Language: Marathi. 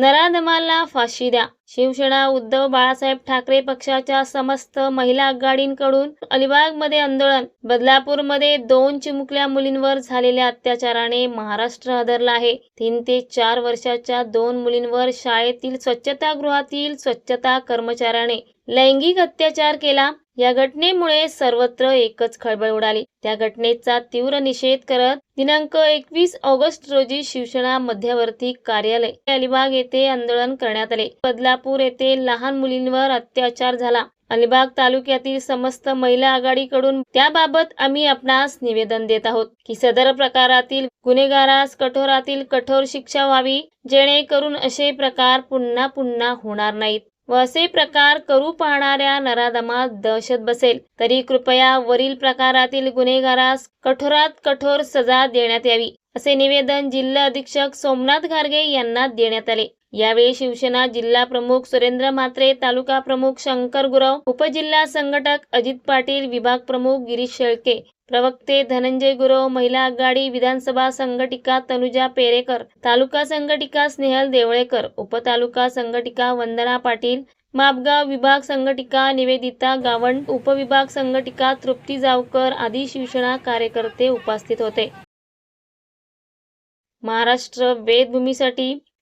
नराधमाला फाशी द्या. शिवसेना उद्धव बाळासाहेब ठाकरे पक्षाच्या समस्त महिला आघाडींकडून अलिबागमध्ये आंदोलन. बदलापूरमध्ये दोन चिमुकल्या मुलींवर झालेल्या अत्याचाराने महाराष्ट्र हादरला आहे. तीन ते चार वर्षाच्या दोन मुलींवर शाळेतील स्वच्छतागृहातील स्वच्छता कर्मचाऱ्याने लैंगिक अत्याचार केला. या घटनेमुळे सर्वत्र एकच खळबळ उडाली. त्या घटनेचा तीव्र निषेध करत दिनांक एकवीस ऑगस्ट रोजी शिवसेना मध्यवर्ती कार्यालय अलिबाग येथे आंदोलन करण्यात आले. बदलापूर येथे लहान मुलींवर अत्याचार झाला. अलिबाग तालुक्यातील समस्त महिला आघाडीकडून त्याबाबत आम्ही आपणास निवेदन देत आहोत की सदर प्रकारातील गुन्हेगारास कठोरातील कठोर शिक्षा व्हावी जेणेकरून असे प्रकार पुन्हा पुन्हा होणार नाहीत. व असे प्रकार करू पाहणाऱ्या नराधमात दहशत बसेल. तरी कृपया वरील प्रकारातील गुन्हेगारास कठोरात कठोर सजा देण्यात यावी असे निवेदन जिल्हा अधीक्षक सोमनाथ घारगे यांना देण्यात आले. यावेळी शिवसेना जिल्हा प्रमुख सुरेंद्र म्हात्रे तालुका प्रमुख शंकर गुरव उपजिल्हा संघटक अजित पाटील विभाग प्रमुख गिरीश शेळके प्रवक्ते धनंजय गुरव महिला आघाडी विधानसभा संघटिका तनुजा पेरेकर तालुका संघटिका स्नेहल देवळेकर उपतालुका संघटिका वंदना पाटील मापगाव विभाग संघटिका निवेदिता गावंड उपविभाग संघटिका तृप्ती जावकर आदी शिवसेना कार्यकर्ते उपस्थित होते. महाराष्ट्र वेदभूमीसाठी